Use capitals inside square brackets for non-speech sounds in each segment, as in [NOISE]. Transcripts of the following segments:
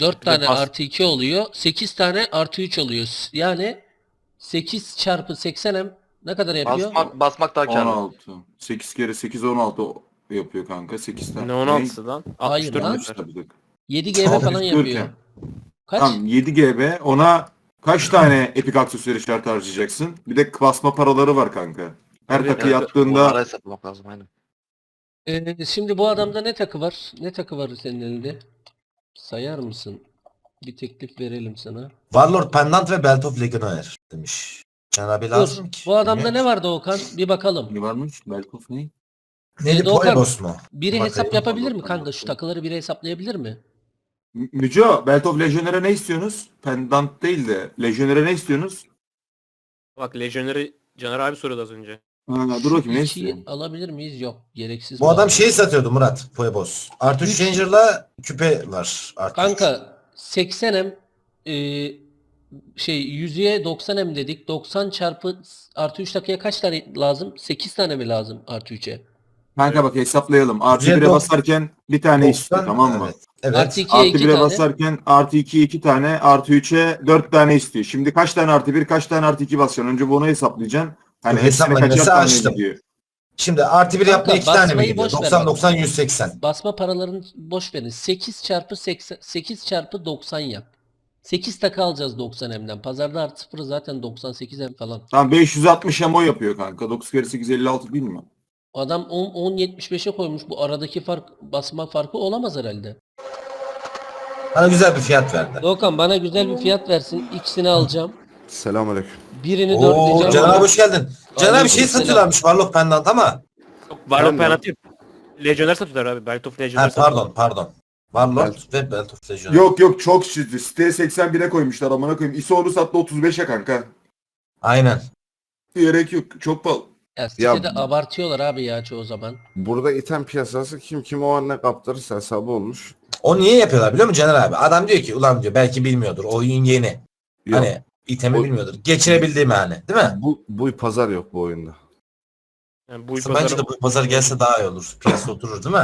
4 de tane bas- artı 2 oluyor. 8 tane artı 3 oluyor. Yani 8 çarpı 80M ne kadar yapıyor? Basmak, basmak daha karlı. 16. 8 kere 8 16 yapıyor kanka. 8 tane. Ne 16'sı lan? Hayır 64 lan. metre. İşte bir dakika. 7 GB falan yapıyor. Kaç? Tamam 7 GB. Ona kaç tane epik aksesuar işareti harcayacaksın? Bir de basma paraları var kanka. Her Evet, takı evet. yaptığında Onlara hesaplamak lazım aynen. Ee, şimdi bu adamda ne takı var? Ne takı var senin elinde? Sayar mısın? Bir teklif verelim sana. Warlord Pendant ve Belt of Legionnaire demiş. Dur. lazım ki. Bu adamda ne vardı Okan? Bir bakalım. ne varmış? Belkof ne? Neydi Doğukan, mu? Biri Bakayım. hesap yapabilir mi kanka? Şu takıları biri hesaplayabilir mi? M- Müco, Belt of Legendaire'e ne istiyorsunuz? Pendant değil de Legendaire'e ne istiyorsunuz? Bak Legionary Caner abi soruyordu az önce. Ha, dur bakayım ne istiyorsun? alabilir miyiz? Yok. Gereksiz. Bu adam şeyi satıyordu Murat Poebos. Artı Üç- Changer'la küpe var. Artı. Kanka 80M e, şey 100'ye 90M dedik. 90 çarpı artı 3 takıya kaç tane lazım? 8 tane mi lazım artı 3'e? Kanka bak hesaplayalım. Artı Bize 1'e dok- basarken bir tane 90, istiyor tamam mı? Evet. evet. Artı 2'ye Artı 2 1'e tane. basarken artı 2 2 tane, artı 3'e 4 tane istiyor. Şimdi kaç tane artı 1, kaç tane artı 2 basacaksın? Önce bunu hesaplayacaksın. Hani hesap makinesi açtım. gidiyor. Şimdi artı bir yapmaya iki tane mi gidiyor? boş ver 90 bak. 90 180. Basma paralarını boş verin. 8 çarpı 80 8 çarpı 90 yap. 8 takı alacağız 90M'den. Pazarda artı 0 zaten 98M falan. Tamam 560 MO yapıyor kanka. 9 kere 8 56 değil mi? Adam 10 10 75'e koymuş. Bu aradaki fark basma farkı olamaz herhalde. Bana güzel bir fiyat verdi. Doğukan bana güzel bir fiyat versin. İkisini alacağım. Selamünaleyküm. Birini Oo, dörtleyeceğim. Can abi hoş geldin. Can abi Aleyküm şey selam. satıyorlarmış Warlock Pendant ama. Yok Warlock Ben de- Penalty Legionnaire satıyorlar abi. Belt of Legionnaire Ha pardon pardon. Warlord ve Belt of Legionnaire. Yok yok çok şişti. Siteye 81'e koymuşlar amına koyayım. ISO onu sattı 35'e kanka. Aynen. Gerek yok. Çok pahalı. Ya, Ya- sitede abartıyorlar abi ya çoğu zaman. Burada item piyasası kim kim o an ne kaptırırsa hesabı olmuş. O niye yapıyorlar biliyor musun Caner abi? Adam diyor ki ulan diyor belki bilmiyordur. Oyun yeni. Yok. Hani itemi O- bilmiyordur. Geçirebildiğim yani. Değil mi? Bu bu pazar yok bu oyunda. Yani bu Aslında bence de bu pazar gelse daha iyi olur. Piyasa oturur değil mi?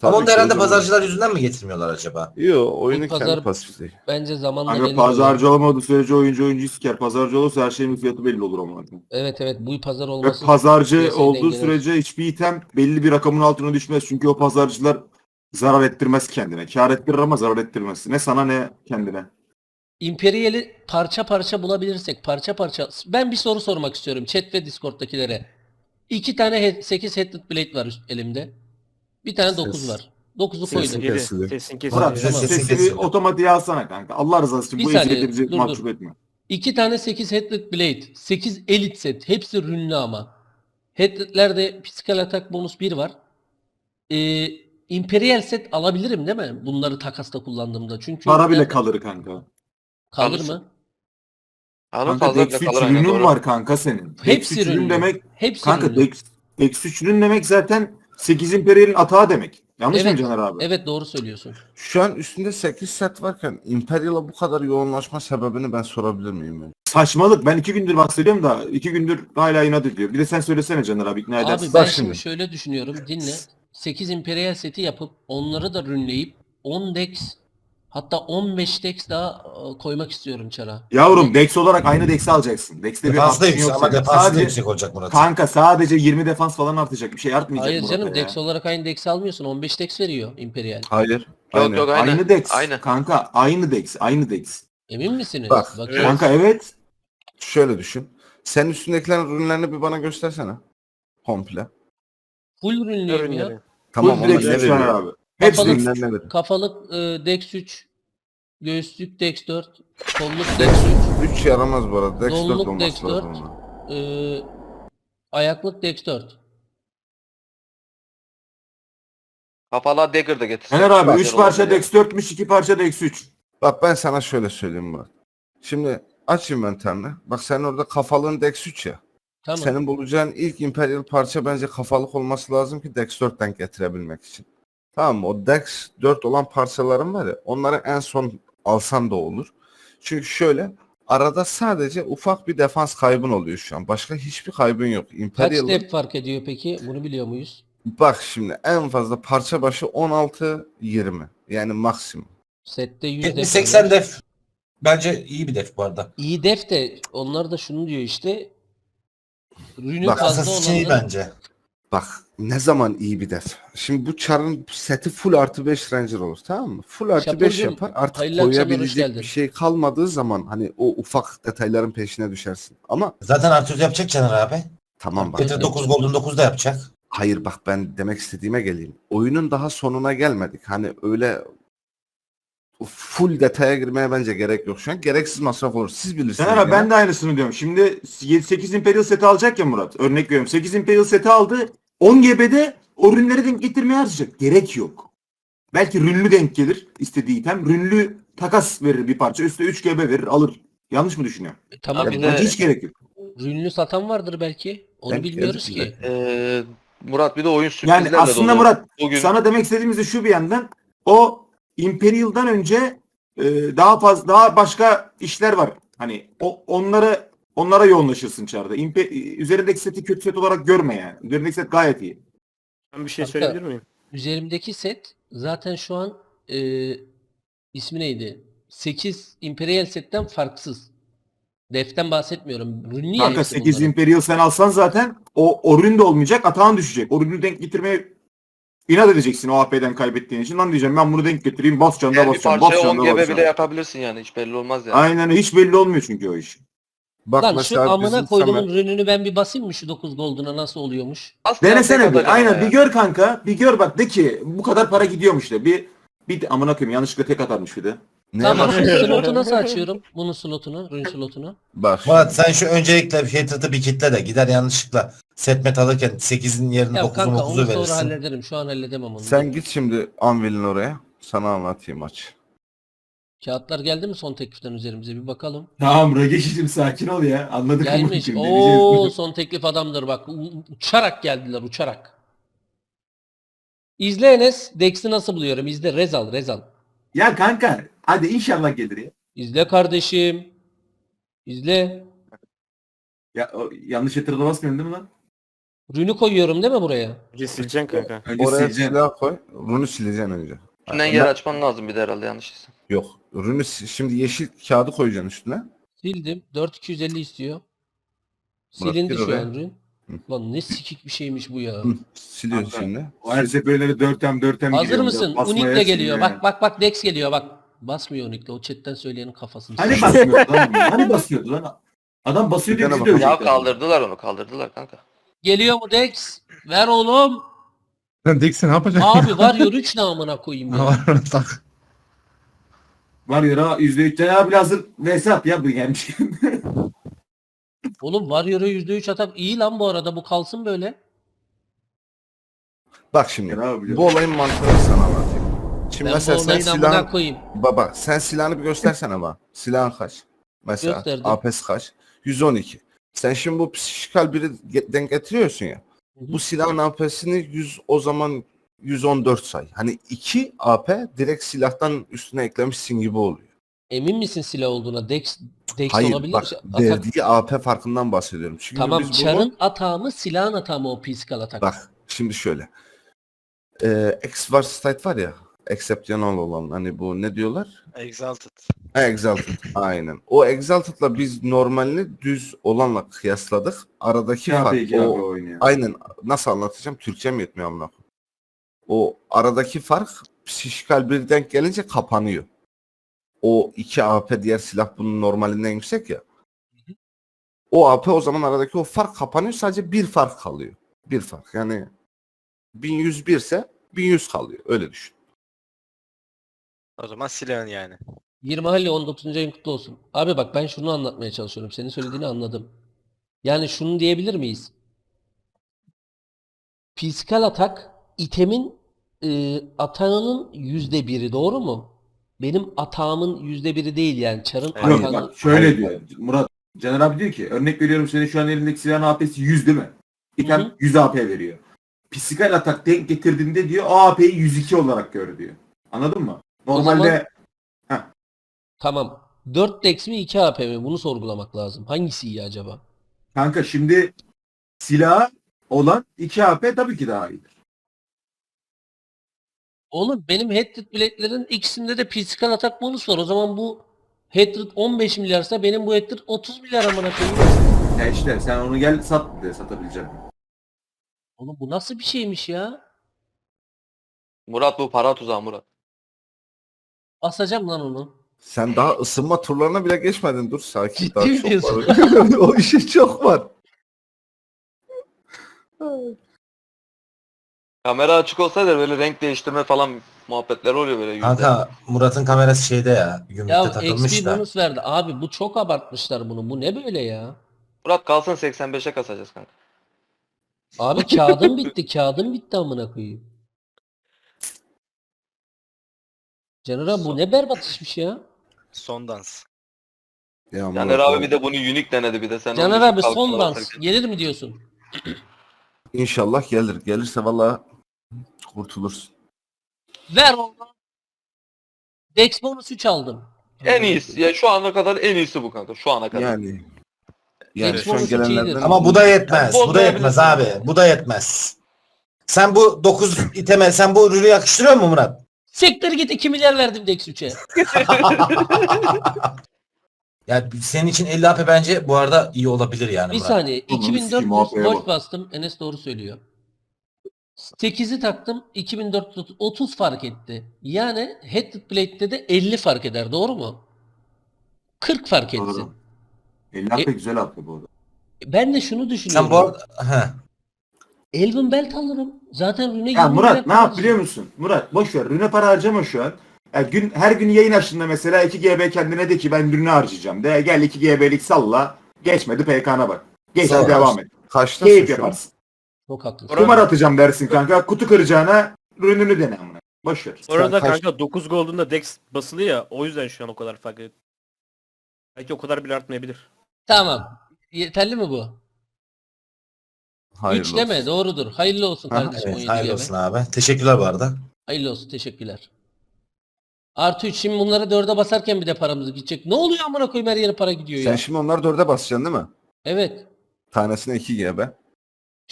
Tabii Ama onu da herhalde olur. pazarcılar yüzünden mi getirmiyorlar acaba? Yok oyunun kendi pazar- pasifi değil. Bence zamanla gelir pazarcı oluyor. olmadığı sürece oyuncu oyuncuyu siker. Pazarcı olursa her şeyin fiyatı belli olur koyayım. Evet evet bu pazar Ve olması. pazarcı piyasayı olduğu sürece hiçbir item belli bir rakamın altına düşmez. Çünkü o pazarcılar zarar ettirmez kendine. Kar ettirir ama zarar ettirmez. Ne sana ne kendine. İmperial'i parça parça bulabilirsek parça parça. Ben bir soru sormak istiyorum chat ve Discord'dakilere. İki tane he- 8 headed blade var üst- elimde. Bir tane 9 Ses- var. 9'u Sesin koydum. Kesildi. Sesin Murat kesildi. Tamam. şu Sesin sesini kesildi. otomatiğe alsana kanka. Allah rızası için Bir bu saniye, eziyeti bizi dur, mahcup dur. etme. İki tane 8 headed blade. 8 elite set. Hepsi rünlü ama. Headed'lerde physical attack bonus 1 var. Ee, Imperial set alabilirim değil mi? Bunları takasta kullandığımda. Çünkü Para bile kalır kanka. Kalır Kalırsın. mı? Hanım Kanka fazla Dex bile 3 kalır aynen ürünün doğru. var kanka senin. Dex Hepsi 3 ürün rünlü. demek Hepsi kanka. Dex, Dex 3 ürün demek zaten 8 imperialin atağı demek. Yanlış Evet. mı Caner abi? Evet doğru söylüyorsun. Şu an üstünde 8 set varken Imperial'a bu kadar yoğunlaşma sebebini ben sorabilir miyim? önce? Saçmalık. Ben iki gündür bahsediyorum da iki gündür hala inat ediyor. Bir de sen söylesene Caner abi ikna edersin. Abi ben Bak şimdi şimdi. şöyle düşünüyorum. Dinle. 8 Imperial seti yapıp onları da rünleyip 10 dex hatta 15 dex daha e, koymak istiyorum çara. Yavrum Dex olarak aynı Dex'i alacaksın. Dex'te bir Defans da artın yüksek yok ama senin. defansı da Sadece- yüksek olacak Murat. Kanka sadece 20 defans falan artacak. Bir şey artmayacak Hayır Murat'a canım ya. dex olarak aynı dex almıyorsun. 15 dex veriyor Imperial. Hayır. Yok Aynen. yok Aynı, aynen. Dex. Aynen. Kanka aynı Dex. Aynı Dex. Emin misiniz? Bak. Evet. Kanka evet. Şöyle düşün. Sen üstündekilerin ürünlerini bir bana göstersene. Komple. Full rünlüyorum Ürünleri. ya. Tamam Full ama Dex ne 3 Caner veriyor? abi. Hepsi ne veriyor? Kafalık e, dex 3, göğüslük dex 4, kolluk dex Dex 3. 3 yaramaz bu arada. Dex 4 Donluk olması Dex 4. lazım. ama. 3, e, ayaklık dex 4. Kafalar Dagger da getirsin. Caner abi Güzel 3 parça. Dex 4'müş 2 parça Dex 3. Bak ben sana şöyle söyleyeyim bak. Şimdi aç inventörünü. Bak sen orada kafalığın Dex 3 ya. Tamam. Senin bulacağın ilk Imperial parça bence kafalık olması lazım ki Dex 4'ten getirebilmek için. Tamam mı? O Dex 4 olan parçaların var ya onları en son alsan da olur. Çünkü şöyle arada sadece ufak bir defans kaybın oluyor şu an. Başka hiçbir kaybın yok. Kaç Imperial step fark ediyor peki? Bunu biliyor muyuz? bak şimdi en fazla parça başı 16 20 yani maksimum. Sette 100 def 70-80 var. def. Bence iyi bir def bu arada. İyi def de onlar da şunu diyor işte. Rünü Bak, fazla iyi olanlar bence. Bak ne zaman iyi bir def. Şimdi bu çarın seti full artı 5 ranger olur tamam mı? Full artı 5 Şapurcuğum, yapar. Artık hayırlı akşamlar, hoş koyabilecek geldin. bir şey kalmadığı zaman hani o ufak detayların peşine düşersin. Ama Zaten Arthur yapacak Caner abi. tamam bak. Peter 9 Golden 9 da yapacak. Hayır bak ben demek istediğime geleyim. Oyunun daha sonuna gelmedik. Hani öyle full detaya girmeye bence gerek yok şu an. Gereksiz masraf olur. Siz bilirsiniz. Caner abi ben de aynısını diyorum. Şimdi 8 Imperial seti alacak ya Murat. Örnek veriyorum. 8 Imperial seti aldı. 10 GB'de o rünleri denk getirmeye harcayacak. Gerek yok. Belki rünlü denk gelir istediği item. Rünlü takas verir bir parça. Üstüne 3 GB verir alır. Yanlış mı düşünüyorum? E, tamam Ya Ya bir de- hiç gerek yok. rünlü satan vardır belki. Onu Denk bilmiyoruz ki. Ee, Murat bir de oyun sürprizlerle Yani aslında dolu. Murat Bugün sana demek istediğimiz de şu bir yandan o Imperial'dan önce e, daha fazla daha başka işler var. Hani o onlara onlara yoğunlaşırsın çarda. İmpe, üzerindeki seti kötü set olarak görme yani. Üzerindeki set gayet iyi. Ben bir şey Kanka, söyleyebilir miyim? Üzerimdeki set zaten şu an e, ismi neydi? 8 Imperial setten farksız. Deften bahsetmiyorum. Rünlü Kanka hepsi 8 bunların. Imperial sen alsan zaten o, o ürün de olmayacak. Atağın düşecek. O ürünü denk getirmeye inat edeceksin o AP'den kaybettiğin için. Lan diyeceğim ben bunu denk getireyim. Basacağım da bir basacağım. parçaya Basacağım 10 da GB bile yapabilirsin yani. Hiç belli olmaz yani. Aynen hiç belli olmuyor çünkü o iş. Bak Lan şu mesela amına bizim koyduğumun Samet- rününü ben bir basayım mı şu 9 gold'una nasıl oluyormuş? Asla Denesene bir. Aynen ya. bir gör kanka. Bir gör bak de ki bu kadar para gidiyormuş de. Bir bir de amına koyayım yanlışlıkla tek atarmış bir de. Ne Tamam bak, slotu [LAUGHS] nasıl açıyorum? Bunun slotunu, rün slotunu. bak. Murat sen şu öncelikle Hater'ı bir kitle de gider yanlışlıkla setmet alırken 8'in yerine Ya 9'u kanka 9'u onu sonra verirsin. hallederim. Şu an halledemem onu. Sen git şimdi Anvil'in oraya. Sana anlatayım aç. Kağıtlar geldi mi son tekliften üzerimize bir bakalım. Tamam Rageş'im sakin ol ya. Anladık Gelmiş. Oo son teklif adamdır bak. U- Uçarak geldiler uçarak. İzle Enes. Dex'i nasıl buluyorum? İzle Rezal Rezal. Ya kanka hadi inşallah gelir ya. İzle kardeşim. İzle. Ya o, yanlış yatırıda basmıyorsun değil mi lan? Rünü koyuyorum değil mi buraya? Önce sileceksin kanka. Önce Oraya sileceksin. silah koy. Runu sileceksin önce. İçinden yer açman lazım bir de herhalde yanlışıysa. Yok. Si- şimdi yeşil kağıdı koyacaksın üstüne. Sildim. 4250 istiyor. Murat, Silindi gir şu oraya. an rün. Lan ne sikik bir şeymiş bu ya. Hı, Siliyorsun Kanka, şimdi. O her seferleri dörtem dörtem Hazır mısın? Basmaya Unik de geliyor. Bak bak bak Dex geliyor bak. Basmıyor Unik de. O chatten söyleyenin kafasını. Hani sikeyim. basmıyordu lan? Hani basıyordu lan? Adam basıyor diye Bir bizi dövecek. Ya kaldırdılar onu kaldırdılar kanka. Geliyor mu Dex? Ver oğlum. Sen Dix'i ne yapacaksın? Abi var ya 3 namına koyayım ya. Var tak. Var ya %3 Caner abi hazır hesap ya bu gelmiş. [LAUGHS] Oğlum Warrior'a %3 atak iyi lan bu arada bu kalsın böyle. Bak şimdi. Abi Bu olayın mantığını sana anlatayım. Şimdi Ben bu mesela sen olayın amına koyayım. Baba sen silahını bir göstersene bana. Silahın kaç? Mesela Gösterdim. APS kaç? 112. Sen şimdi bu psikal biri ge- denk getiriyorsun ya. Hı hı. Bu silahın AP'sini 100 o zaman 114 say. Hani 2 AP direkt silahtan üstüne eklemişsin gibi oluyor. Emin misin silah olduğuna? Dex, Dex Hayır olabilir. bak Atak- verdiği AP farkından bahsediyorum. Çünkü Tamam biz bunu- çarın atağı mı silahın atağı mı o physical atak? Bak şimdi şöyle. Ee, X var state var ya. Exceptional olan hani bu ne diyorlar? Exalted. Ha, Exalted. [LAUGHS] Aynen. O Exalted'la biz normalini düz olanla kıyasladık. Aradaki fark o, oynuyor. aynen nasıl anlatacağım? Türkçe mi yetmiyor amına? O aradaki fark psikal bir denk gelince kapanıyor. O 2 AP diğer silah bunun normalinden yüksek ya. O AP o zaman aradaki o fark kapanıyor. Sadece bir fark kalıyor. Bir fark. Yani 1101 ise 1100 kalıyor. Öyle düşün. O zaman silahın yani. 20 Halil 19. ayın kutlu olsun. Abi bak ben şunu anlatmaya çalışıyorum. Senin söylediğini anladım. Yani şunu diyebilir miyiz? Physical atak itemin e, atağının yüzde biri doğru mu? Benim atağımın yüzde biri değil yani. Çarın Evet. Yok atağının... bak şöyle diyor Murat. Caner abi diyor ki örnek veriyorum senin şu an elindeki silahın AP'si 100 değil mi? İtem Hı hı. 100 AP veriyor. Psikal atak denk getirdiğinde diyor o AP'yi 102 olarak gör diyor. Anladın mı? Normalde Tamam. 4 Dex mi 2 AP mi? Bunu sorgulamak lazım. Hangisi iyi acaba? kanka şimdi silah olan 2 AP tabii ki daha iyidir. Oğlum benim Hatred biletlerin ikisinde de physical atak bonus var. O zaman bu Hatred 15 milyarsa benim bu Hatred 30 milyar amına koyayım. Ya işte sen onu gel sat de satabileceğim. Oğlum bu nasıl bir şeymiş ya? Murat bu para tuzağı Murat. Basacağım lan onu. Sen daha ısınma turlarına bile geçmedin. Dur sakin. Ciddi daha mi çok diyorsun? var. [LAUGHS] o işi çok var. [LAUGHS] Kamera açık olsaydı böyle renk değiştirme falan muhabbetler oluyor böyle yüzde. Kanka Murat'ın kamerası şeyde ya. Gümrükte Ya takılmış XP da. bonus verdi. Abi bu çok abartmışlar bunu. Bu ne böyle ya? Murat kalsın 85'e kasacağız kanka. Abi kağıdım bitti. Kağıdım bitti amına koyayım. Caner abi bu ne berbat işmiş ya. Son dans. Ya Caner Murat, abi bir de bunu unique denedi bir de sen. Caner abi son kalktılar dans. atarken. Gelir mi diyorsun? İnşallah gelir. Gelirse valla kurtulursun. Ver onu. Dex bonus 3 aldım. En iyisi ya şu ana kadar en iyisi bu kanka şu ana kadar. Yani yani Dex şu an gelenlerden Ama bu da yetmez. Yani Bu da yetmez abi. Bu da yetmez. Sen bu 9 [LAUGHS] iteme sen bu ürünü yakıştırıyor musun Murat? Siktir git 2 milyar verdim Dex 3'e. [LAUGHS] ya senin için 50 AP bence bu arada iyi olabilir yani Bir Murat. saniye. Oğlum, sikeyim, 2400 muhabbeye boş bak. bastım. Enes doğru söylüyor. 8'i taktım. 2430 fark etti. Yani Headed Blade'de de 50 fark eder. Doğru mu? 40 fark etsin. Doğru. 50 hafta E- güzel hafta bu arada. Ben de şunu düşünüyorum. Sen bu arada. Elvin Belt alırım. Zaten Rune Ya 20 Murat ne yap biliyor musun? Murat boş ver. Rüne para harcama şu an. Ya gün, her gün yayın açtığında mesela 2 GB kendine de ki ben rüne harcayacağım. De gel 2 GB'lik salla. Geçmedi PK'na bak. Geç Sağ devam et. kaçtasın Keyif yaparsın. Çok haklısın. Kumar atacağım dersin kanka. Kutu kıracağına rününü dene amına. Boş ver. Bu arada kaç- kanka 9 Golden'da Dex basılı ya o yüzden şu an o kadar fark ediyor. Belki o kadar bile artmayabilir. Tamam. Yeterli mi bu? Hayırlı 3 deme olsun. doğrudur. Hayırlı olsun Aha, kardeşim. Evet, 17 hayırlı olsun abi. Teşekkürler bu arada. Hayırlı olsun teşekkürler. Artı 3 şimdi bunları 4'e basarken bir de paramız gidecek. Ne oluyor amına koyayım her yere para gidiyor Sen ya. şimdi onları dörde basacaksın değil mi? Evet. Tanesine 2 GB.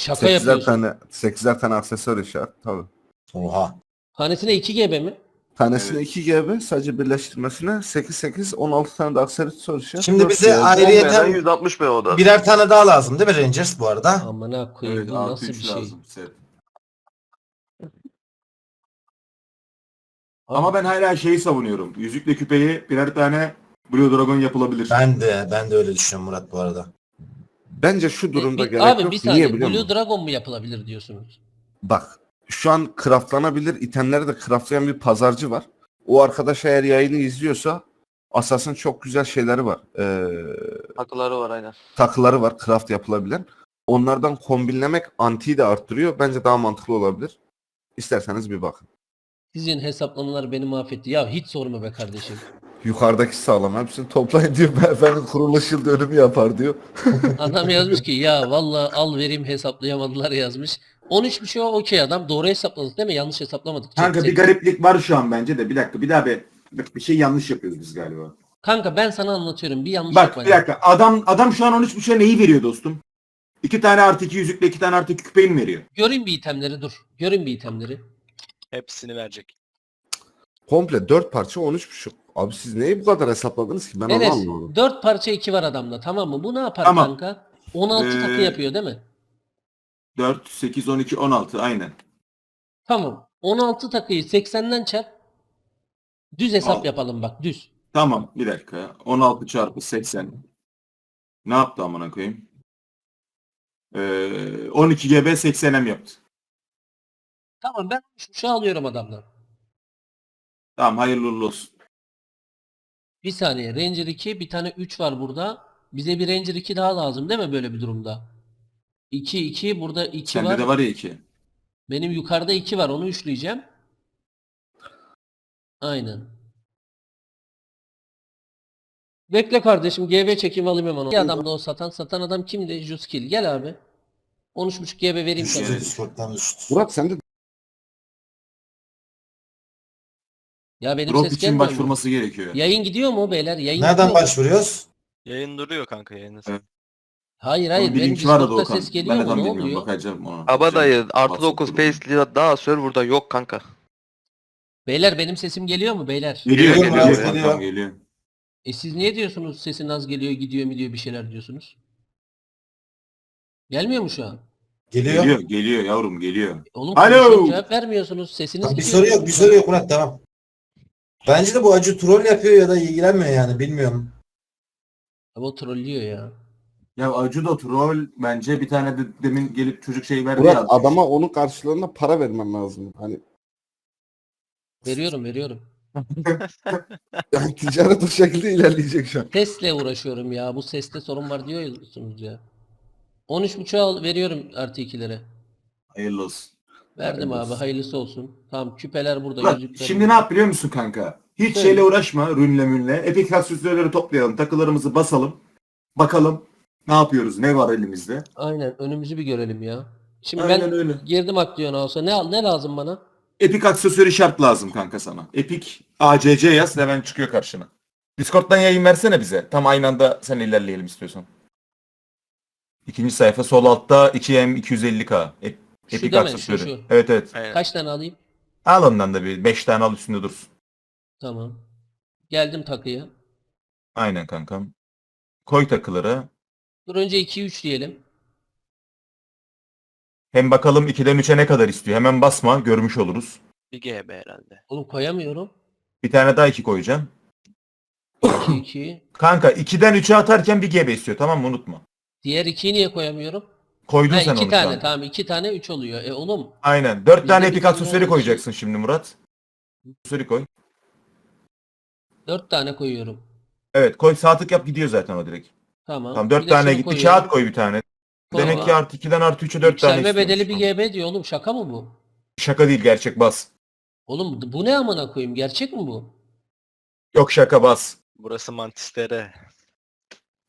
Şaka 8'er yapıyorsun. tane 8'er tane aksesuar işaret tabii. Oha. Tanesine 2 GB mi? Tanesine Evet. 2 GB sadece birleştirmesine 8 8 16 tane de aksesuar işaret. Şimdi dört bize GB. ayrı- Ayrıyeten- Olmayan 160 be o da. Birer tane daha lazım değil mi Rangers bu arada? Amına koyayım Evet bu artı nasıl bir 3 şey? lazım. Set. Ama ben hala şeyi savunuyorum. Yüzükle küpeyi birer tane Blue Dragon yapılabilir. Ben de ben de öyle düşünüyorum Murat bu arada. Bence şu durumda e, bir- gerek abi yok. bir saniye Niye biliyor Blue musun? Dragon mu yapılabilir diyorsunuz? Bak şu an craftlanabilir itemleri de craftlayan bir pazarcı var. O arkadaş eğer yayını izliyorsa Asas'ın çok güzel şeyleri var. Ee, Akılları var aynen. takıları var craft yapılabilen. Onlardan kombinlemek antiyi de arttırıyor. Bence daha mantıklı olabilir. İsterseniz bir bakın. Sizin hesaplamalar beni mahvetti. Ya hiç sorma be kardeşim. Yukarıdaki sağlam hepsini toplayın diyor. Efendim kuruluş yıl dönümü yapar diyor. [LAUGHS] Adam yazmış ki ya vallahi al vereyim hesaplayamadılar yazmış. 13 bir şey okey adam. Doğru hesapladık değil mi? Yanlış hesaplamadık. Kanka Çek- bir gariplik var şu an bence de. Bir dakika bir daha bir, bir şey yanlış yapıyoruz biz galiba. Kanka ben sana anlatıyorum. Bir yanlış Bak yapma. bir dakika adam adam şu an 13 buçuğa neyi veriyor dostum? İki tane artı iki yüzükle iki tane artı iki küpeyi mi veriyor? Görün bir itemleri dur. Görün bir itemleri. Hepsini verecek. Komple 4 parça 13,5. Abi siz neyi bu kadar hesapladınız ki? Ben onu Enes anlamadım. 4 parça 2 var adamda tamam mı? Bu ne yapar Tamam. kanka? 16 Ee, takı yapıyor değil mi? 4, 8, 12, 16 aynen. Tamam. 16 takıyı 80'den çarp. Düz hesap Al. yapalım bak düz. Tamam bir dakika. 16 çarpı 80. Ne yaptı amına koyayım? Ee, 12 GB 80M yaptı. Tamam ben şu şey alıyorum adamdan. Tamam hayırlı uğurlu olsun. Bir saniye Ranger 2 bir tane 3 var burada. Bize bir Ranger 2 daha lazım değil mi böyle bir durumda? 2 2 burada 2 Sende var. de var ya 2. Benim yukarıda 2 var onu üçleyeceğim. Aynen. Bekle kardeşim GB çekeyim alayım hemen onu. Bir adam da o satan. Satan adam kimdi? Juskill. Gel abi. 13.5 GB vereyim sana. Discord'dan düştü. Murat sen Ya benim Drop ses için gelmiyor mu? başvurması gerekiyor. Yayın gidiyor mu beyler? Yayın Nereden mu? başvuruyoruz? Yayın duruyor kanka yayında. Evet. Hayır hayır Onun benim linki var da Discord'da Doğukan. ses geliyor Ben de mu? tam Ne bilmiyorum oluyor? bakacağım ona. Aba dayı artı WhatsApp 9 grubuna. Paisley daha serverda yok kanka. Beyler benim sesim geliyor mu beyler? Geliyor Geliyor, geliyor. geliyor. Geliyor. geliyor. E siz niye diyorsunuz sesin az geliyor gidiyor mu diyor bir şeyler diyorsunuz? Gelmiyor mu şu an? Geliyor. Geliyor geliyor yavrum geliyor. Oğlum Alo! konuşuyorum, cevap vermiyorsunuz. Sesiniz Tamam, bir gidiyor. soru yok, bir soru yok Murat tamam. Bence de bu acı troll yapıyor ya da ilgilenmiyor yani bilmiyorum. Ama o trollüyor ya. Ya Acı da troll bence bir tane de demin gelip çocuk şey verdi Murat ya. adama onun karşılığında para vermen lazım. Hani Veriyorum veriyorum. [LAUGHS] yani ticaret o şekilde ilerleyecek şu an. Sesle uğraşıyorum ya. Bu seste sorun var diyorsunuz ya. 13.5'a al veriyorum artı ikilere. Hayırlı olsun. Verdim abi hayırlısı olsun. Tamam küpeler burada yüzükler. şimdi ne yap biliyor musun kanka? Hiç Söyle. şeyle uğraşma rünle münle. Epic aksesuarları toplayalım. Takılarımızı basalım. Bakalım ne yapıyoruz? Ne var elimizde? Aynen önümüzü bir görelim ya. Şimdi Aynen ben öyle. girdim Aktiyon'a olsa ne ne lazım bana? Epic aksesuarı şart lazım kanka sana. Epic ACC yaz hemen çıkıyor karşına. Discord'dan yayın versene bize. Tam aynı anda sen ilerleyelim istiyorsan. İkinci sayfa sol altta 2M 250K. Şu Epic değil mi? Şu, şu. Evet evet. Aynen. Kaç tane alayım? Al ondan da bir 5 tane al üstünde dursun. Tamam. Geldim takıya. Aynen kankam. Koy takıları. Dur önce 2-3 diyelim. Hem bakalım 2'den 3'e ne kadar istiyor. Hemen basma görmüş oluruz. Bir GB herhalde. Oğlum koyamıyorum. Bir tane daha 2 koyacaksın. 2-2. Kanka 2'den 3'e atarken bir GB istiyor tamam mı unutma. Diğer 2'yi niye koyamıyorum? Koydun Ha, sen iki onu şu tane an. tamam 2 tane 3 oluyor. E oğlum Aynen. 4 Bizde tane Epic tane aksesuarı koyacaksın şimdi Murat. Aksesuarı koy. 4 tane koyuyorum. Evet koy sağ tık yap gidiyor zaten o direkt. Tamam. Tamam Bir 4 de tane şunu gitti. koyuyorum. Kağıt koy bir tane. Koy Demek ki artı 2'den artı 3'e 4 tane Yükselme bedeli istiyormuş. bir GB diyor oğlum şaka mı bu? Şaka değil gerçek bas. Oğlum bu ne amına koyayım gerçek mi bu? Yok şaka bas. Burası Mantistere.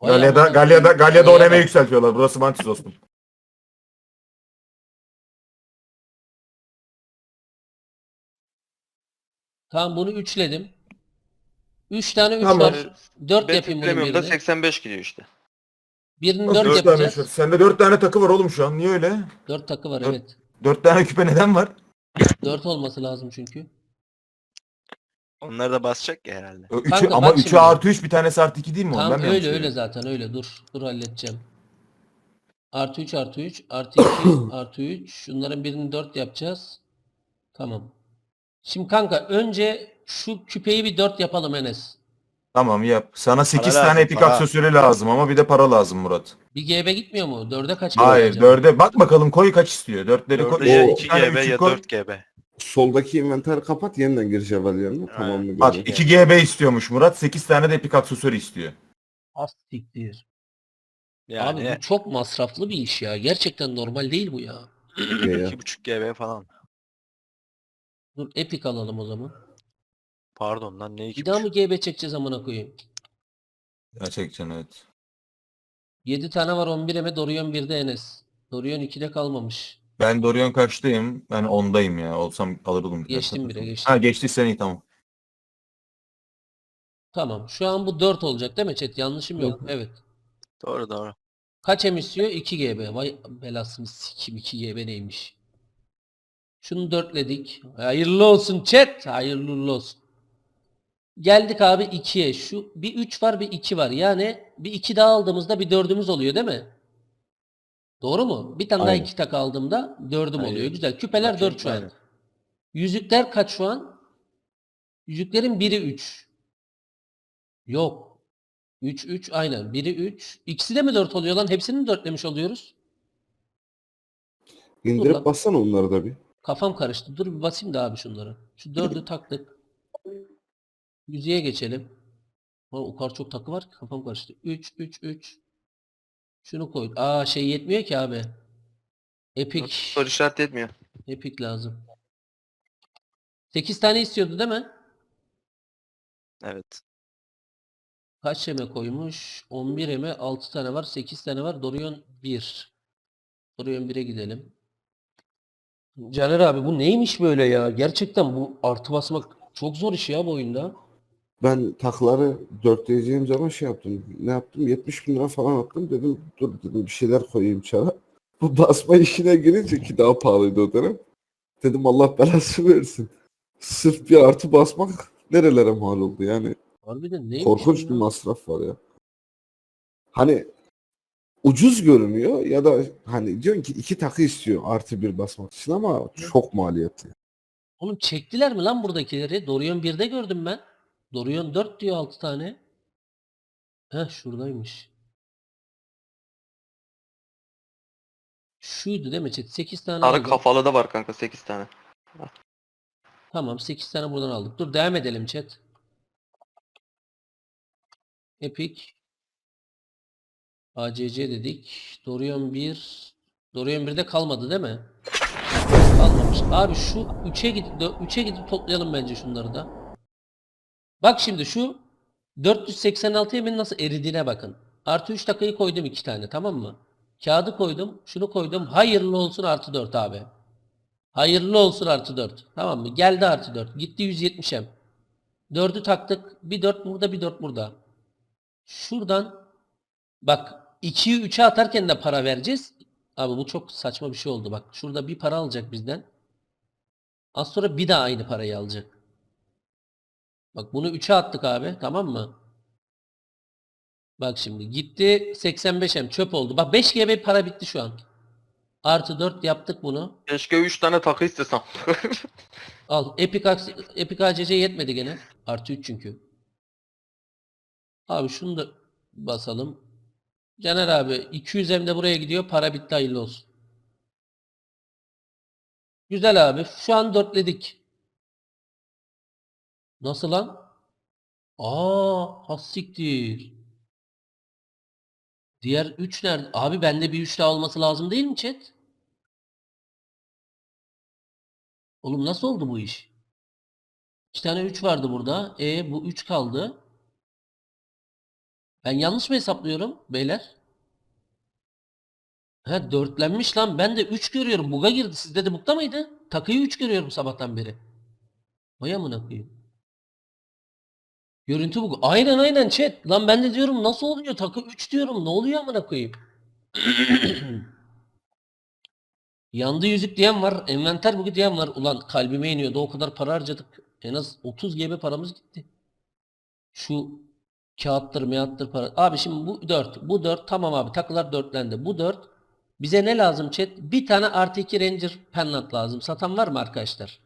Vay Galya'da amına Galya'da koyayım. Galya'da Olaya oynamaya yükseltiyorlar. Burası Mantis dostum. Tamam bunu üçledim. 3 tane 3 Tamam. var. 4 Bet yapayım bunun Premium'da birini. 85 gidiyor işte. Birini Nasıl 4 dört tane yapacağız. şu- Sende 4 tane takı var oğlum şu an. Niye öyle? 4 takı var Dört- evet. 4 tane küpe neden var? 4 olması lazım çünkü. Onları da basacak ya herhalde. Ö, Üçü, Kanka ama bak 3'ü şimdi. artı 3 bir tanesi artı 2 değil mi? oğlum? Tamam Ben mi öyle öyle söylüyorum? zaten öyle dur. Dur halledeceğim. Artı 3 artı 3 artı 2 [COUGHS] artı 3 şunların birini 4 yapacağız. Tamam. Şimdi kanka önce şu küpeyi bir 4 yapalım Enes. Tamam yap. Sana 8 Para tane lazım, Epic para. aksesuarı lazım ama bir de para lazım Murat. Bir GB gitmiyor mu? 4'e kaç GB Hayır acaba? 4'e bak bakalım koy kaç istiyor. 4'leri koy. Orada ya O- 2 Bir tane GB ya koy. 4 GB. Soldaki inventeri kapat yeniden gir Javelier'ine tamamını Bak göreceğim. 2 GB istiyormuş Murat. 8 tane de Epic aksesuarı istiyor. Az siktir. Yani Abi bu çok masraflı bir iş ya. Gerçekten normal değil bu ya. Ya. 2.5 GB falan. Dur Epic alalım o zaman. Pardon lan ne Bir daha 2.5? mı GB çekeceğiz amına koyayım? Gerçekten evet. 7 tane var 11'e mi Dorion 1'de Enes. Dorion 2'de kalmamış. Ben Dorian kaçtayım? Ben 10'dayım ya. Olsam alırdım. Geçtim bile, geçtim. Ha geçtiysen iyi tamam. Tamam. Şu an bu 4 olacak değil mi chat? Yanlışım yok. Evet. Doğru doğru. Kaç em istiyor? 2 GB. Vay belasını sikim 2 GB neymiş? Şunu dörtledik. Hayırlı olsun chat. Hayırlı uğurlu olsun. Geldik abi 2'ye. Şu bir 3 var bir 2 var. Yani bir 2 daha aldığımızda bir 4'ümüz oluyor değil mi? Doğru mu? Bir tane daha Aynen. 2 tak aldığımda 4'üm Aynen. oluyor. Güzel. Küpeler Bakayım, 4 şu an. Yüzükler kaç şu an? Yüzüklerin biri 3. Yok. 3 3 aynen. Biri 3. İkisi de mi 4 oluyor lan? Hepsini mi 4'lemiş oluyoruz? Dur lan. İndirip bassana onları da bir. Kafam karıştı. Dur bir basayım da abi şunları. Şu 4'ü taktık. Yüzüğe geçelim. Lan o kadar çok takı var ki kafam karıştı. 3 3 3. Şunu koy. Aa şey yetmiyor ki abi. Epic. Soru işareti etmiyor. Epic lazım. 8 tane istiyordu değil mi? Evet. Kaç eme koymuş? 11 eme 6 tane var. 8 tane var. Dorion 1. Dorion 1'e gidelim. Caner abi bu neymiş böyle ya? Gerçekten bu artı basmak çok zor iş ya bu oyunda. Ben takları dörtleyeceğim zaman şey yaptım. Ne yaptım? 70 bin lira falan attım. Dedim dur dedim bir şeyler koyayım çara. [LAUGHS] Bu basma işine girince ki daha pahalıydı o dönem. Dedim Allah belası versin. Sırf bir artı basmak nerelere mal oldu yani. Harbiden neymiş Korkunç bir ya? masraf var ya. Hani ucuz görünüyor ya da hani diyorsun ki iki takı istiyor artı bir basmak için ama çok maliyetli. Oğlum çektiler mi lan buradakileri? Dorion 1'de gördüm ben. Dorion 4 diyor 6 tane. Heh şuradaymış. Şuydu değil mi chat? 8 tane Sarı aldım. kafalı da var kanka 8 tane. Tamam 8 tane buradan aldık. Dur devam edelim chat. Epic. ACC dedik. Dorion 1. Dorion 1'de kalmadı değil mi? Kalmamış. Abi şu 3'e gidip 3'e gidip toplayalım bence şunları da. Bak şimdi şu 486 yemin nasıl eridiğine bakın. Artı 3 takıyı koydum 2 tane tamam mı? Kağıdı koydum. Şunu koydum. Hayırlı olsun artı 4 abi. Hayırlı olsun artı 4. Tamam mı? Geldi artı 4. Gitti 170'em. 4'ü taktık. Bir 4 burada bir 4 burada. Şuradan bak 2'yi 3'e atarken de para vereceğiz. Abi bu çok saçma bir şey oldu bak. Şurada bir para alacak bizden. Az sonra bir daha aynı parayı alacak. Bak bunu 3'e attık abi. Tamam mı? Bak şimdi gitti 85'em çöp oldu. Bak 5 GB para bitti şu an. Artı 4 yaptık bunu. Keşke 3 tane takı istesem. [LAUGHS] Al. Epic, Epic ACC yetmedi gene. Artı 3 çünkü. Abi şunu da basalım. Caner abi 200 hem de buraya gidiyor. Para bitti hayırlı olsun. Güzel abi. Şu an dörtledik. Nasıl lan? Aa, has siktir. Diğer 3 nerede? Abi bende bir 3 daha olması lazım değil mi chat? Oğlum nasıl oldu bu iş? 2 tane 3 vardı burada. E bu 3 kaldı. Ben yanlış mı hesaplıyorum beyler? Ha dörtlenmiş lan. Ben de 3 görüyorum. Buga girdi. Sizde de bugda mıydı? Takıyı 3 görüyorum sabahtan beri. Vay amına koyayım. Görüntü bug. Aynen aynen chat. Lan ben de diyorum nasıl oluyor? Takı 3 diyorum. Ne oluyor amına koyayım? [CLEARS THROAT] Yandı yüzük diyen var. Envanter bugu diyen var. Ulan kalbime iniyordu. O kadar para harcadık. En az 30 GB paramız gitti. Şu kağıttır meyaattır para. Abi şimdi bu 4. Bu 4 tamam abi takılar dörtlendi. Bu 4. Bize ne lazım chat? Bir tane artı 2 Ranger Pennant lazım. Satan var mı arkadaşlar?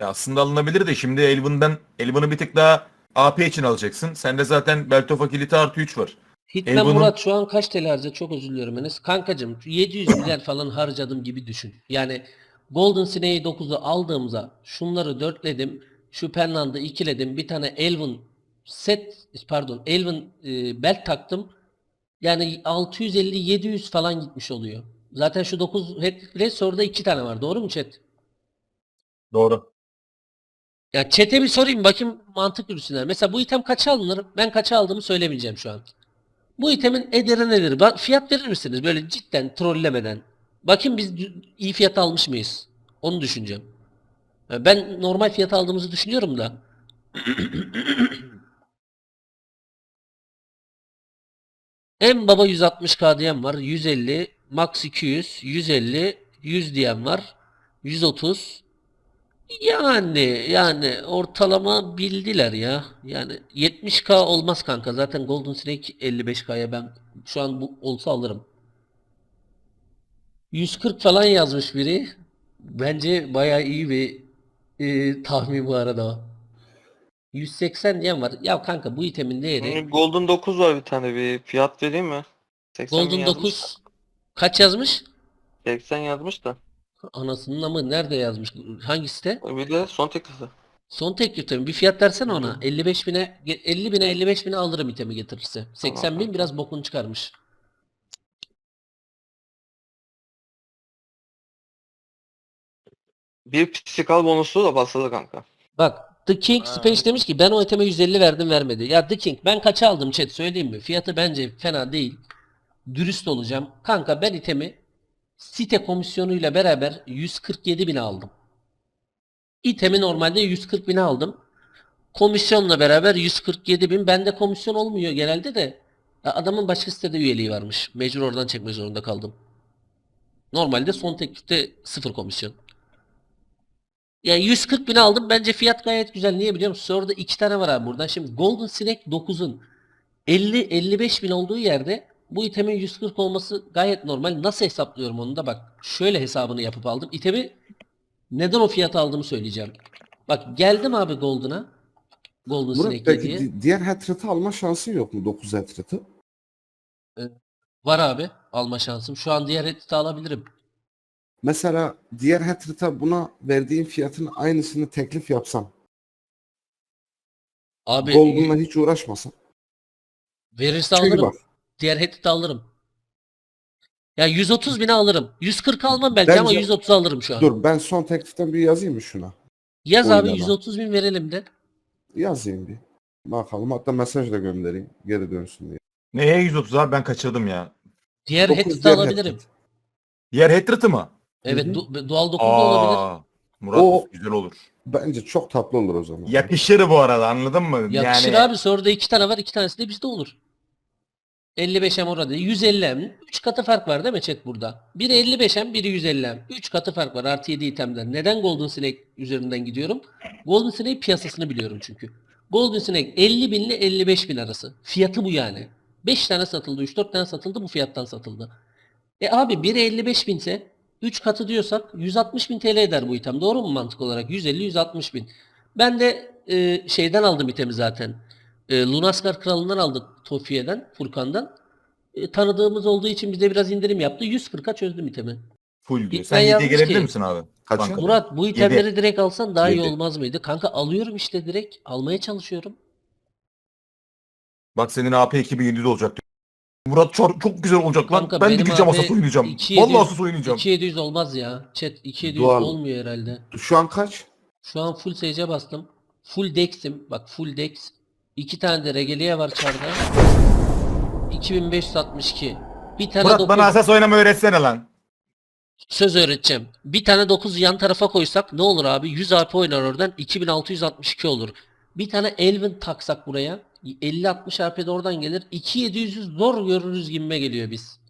Ya aslında alınabilir de şimdi Elvin'den Elvin'ı bir tık daha AP için alacaksın. Sende zaten Belt of Achilles'te artı 3 var. Hitman Elbow'un- Murat şu an kaç TL harcadı? Çok özür diliyorum Enes. Kankacım 700 milyar falan harcadım gibi düşün. Yani Golden Snake'i 9'u aldığımda şunları dörtledim. Şu Pennant'ı ikiledim. Bir tane Elven set pardon Elven e, belt taktım. Yani 650-700 falan gitmiş oluyor. Zaten şu 9 head soruda 2 tane var. Doğru mu chat? Doğru. Ya chat'e bir sorayım bakayım mantık yürüsünler. Mesela bu item kaça alınır? Ben kaça aldığımı söylemeyeceğim şu an. Bu itemin ederi nedir? Ba- Fiyat verir misiniz? Böyle cidden trollemeden. Bakayım biz iyi fiyat almış mıyız? Onu düşüneceğim. Ya Ben normal fiyat aldığımızı düşünüyorum da. [CLEARS THROAT] En baba 160k diyen var. 150, max 200, 150, 100 diyen var. 130. Yani yani ortalama bildiler ya. Yani 70k olmaz kanka. Zaten Golden Snake 55k'ya ben şu an bu olsa alırım. 140 falan yazmış biri. Bence bayağı iyi bir e, tahmin bu arada. 180 diyen var. Ya kanka bu itemin değeri Golden 9 var bir tane bir fiyat vereyim mi? 80 mi Golden yazmış? 9 kaç yazmış? 80 yazmış da. Anasının amı nerede yazmış? Hangi site? Bir de son teklifi. Son teklifte mi? Bir fiyat versene ona. 55 bine 50 bine 55 bine alırım itemi getirirse. 80 bin biraz bokunu çıkarmış. Bir psikal bonusu da basılı kanka. Bak The King Ha. Space demiş ki ben o iteme 150 verdim vermedi. Ya The King ben kaça aldım chat söyleyeyim mi? Fiyatı bence fena değil. Dürüst olacağım. Kanka ben itemi site komisyonuyla beraber 147 bine aldım. İtemi normalde 140 bine aldım. Komisyonla beraber 147 bin. Bende komisyon olmuyor genelde de. Adamın başka sitede üyeliği varmış. Mecbur oradan çekmek zorunda kaldım. Normalde son teklifte sıfır komisyon. Yani 140 bin aldım. Bence fiyat gayet güzel. Niye biliyor musun? Orada iki tane var abi buradan. Şimdi Golden Snake 9'un 50-55 bin olduğu yerde bu itemin 140 olması gayet normal. Nasıl hesaplıyorum onu da bak. Şöyle hesabını yapıp aldım. İtemi neden o fiyata aldığımı söyleyeceğim. Bak geldim abi Golden'a. Golden Murat Snake diye. di- diğer hatret'i alma şansın yok mu? 9 hatret'i. Var abi alma şansım. Şu an diğer Reddit'i alabilirim. Mesela diğer hatret'e buna verdiğin fiyatın aynısını teklif yapsam. Abi Golden'la hiç uğraşmasan. verirse Çünkü alırım. bak Diğer Reddit'i alırım. Ya 130 bine alırım. 140 almam belki ama Bence- 130 alırım şu an. dur ben son tekliften bir yazayım mı şuna? Yaz abi oynama. 130 bin verelim de. Yazayım bir. Bakalım hatta mesaj da göndereyim. Geri dönsün diye. Neye 130 abi ben kaçırdım ya. Diğer Dokuz Reddit'i diğer alabilirim. hatred. Yer hatred'ı mı? Evet du- doğal 9 da olabilir. Aa, Murat O- güzel olur. Bence çok tatlı olur o zaman. Yakışır bu arada anladın mı? Yakışır yani abi sonra da iki tane var iki tanesi de bizde olur. 55 hem orada 150 hem 3 katı fark var değil mi chat burada? Biri 55 hem biri 150 hem 3 katı fark var artı 7 itemden. Neden Golden Snake üzerinden gidiyorum? Golden Snake piyasasını biliyorum çünkü. Golden Snake 50 bin ile 55 bin arası. Fiyatı bu yani. 5 tane satıldı 3-4 tane satıldı bu fiyattan satıldı. E abi biri 55 binse 3 katı diyorsak 160 bin TL eder bu item. Doğru mu mantık olarak? 150-160 bin. Ben de e, şeyden aldım itemi zaten. E, Lunaskar Kralı'ndan aldık Tofiye'den, Furkan'dan. E, tanıdığımız olduğu için bize biraz indirim yaptı. 140'a çözdüm itemi. full diyor. Sen 7'ye yazmış gelebilir ki- misin abi? Bankada. Murat bu itemleri direkt alsan daha iyi Yedi. olmaz mıydı? Kanka alıyorum işte direkt. Almaya çalışıyorum. Bak senin AP 2700 olacak diyor. Murat çok, çok güzel olacak lan. Kanka ben benim dikeceğim AP asas oynayacağım. 2700 Vallahi asas oynayacağım. 2700 olmaz ya. Chat 2700 Doğal. olmuyor herhalde. Şu an kaç? Şu an full SC bastım. Full Dex'im. Bak full Dex. İki tane de Regeliye var çarda. 2562. Bir tane Murat dokuz- bana asas oynama öğretsene lan. Söz öğreteceğim. Bir tane 9 yan tarafa koysak ne olur abi? 100 AP oynar oradan 2662 olur. Bir tane Elvin taksak buraya 50-60 AP oradan gelir. 2700 zor görürüz gibime geliyor biz.